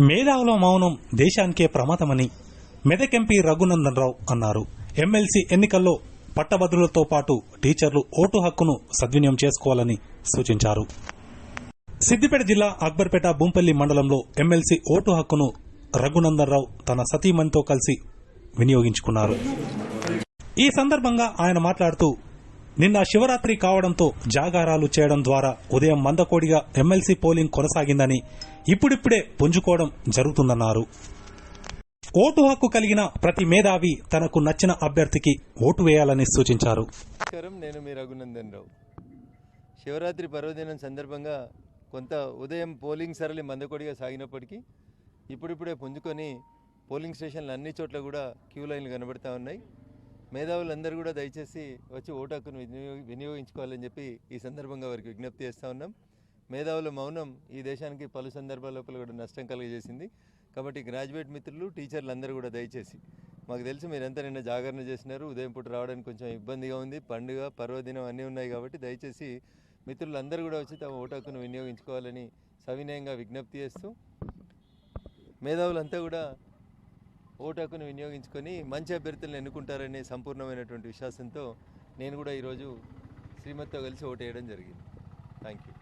మేధావుల మౌనం దేశానికే ప్రమాదమని మెదక్ ఎంపీ రఘునందన్ రావు అన్నారు. ఎమ్మెల్సీ ఎన్నికల్లో పట్టభద్రులతో పాటు టీచర్లు ఓటు హక్కును సద్వినియోగం చేసుకోవాలని సూచించారు. సిద్దిపేట జిల్లా అక్బర్పేట బూంపల్లి మండలంలో ఎమ్మెల్సీ ఓటు హక్కును రఘునందన్ రావు తన సతీమణితో కలిసి వినియోగించుకున్నారు. ఈ సందర్భంగా ఆయన మాట్లాడుతూ నిన్న శివరాత్రి కావడంతో జాగారాలు చేయడం ద్వారా ఉదయం మందకోడిగా ఎమ్మెల్సీ పోలింగ్ కొనసాగిందని ఇప్పుడిప్పుడే పుంజుకోవడం జరుగుతుందన్నారు. ఓటు హక్కు కలిగిన ప్రతి మేధావి తనకు నచ్చిన అభ్యర్థికి ఓటు వేయాలని సూచించారు. నేను మీ రఘునందన్ రావు. శివరాత్రి పర్వదినం సందర్భంగా కొంత ఉదయం పోలింగ్ సరళి మందకొడిగా సాగినప్పటికీ ఇప్పుడిప్పుడే పుంజుకొని పోలింగ్ స్టేషన్లు అన్ని చోట్ల కూడా క్యూ లైన్లు కనబడతా ఉన్నాయి. మేధావులందరూ కూడా దయచేసి వచ్చి ఓటు హక్కును వినియోగ వినియోగించుకోవాలని చెప్పి ఈ సందర్భంగా వారికి విజ్ఞప్తి చేస్తూ ఉన్నాం. మేధావుల మౌనం ఈ దేశానికి పలు సందర్భాల లోపల కూడా నష్టం కలుగజేసింది. కాబట్టి గ్రాడ్యుయేట్ మిత్రులు టీచర్లు అందరూ కూడా దయచేసి మాకు తెలుసు మీరంతా నిన్న జాగరణ చేసినారు ఉదయం పూట రావడానికి కొంచెం ఇబ్బందిగా ఉంది పండుగ పర్వదినం అన్నీ ఉన్నాయి కాబట్టి దయచేసి మిత్రులందరూ కూడా వచ్చి తమ ఓటు హక్కును వినియోగించుకోవాలని సవినయంగా విజ్ఞప్తి చేస్తూ మేధావులంతా కూడా ఓటు హక్కును వినియోగించుకొని మంచి అభ్యర్థులను ఎన్నుకుంటారనే సంపూర్ణమైనటువంటి విశ్వాసంతో నేను కూడా ఈరోజు శ్రీమతితో కలిసి ఓటు వేయడం జరిగింది. Thank you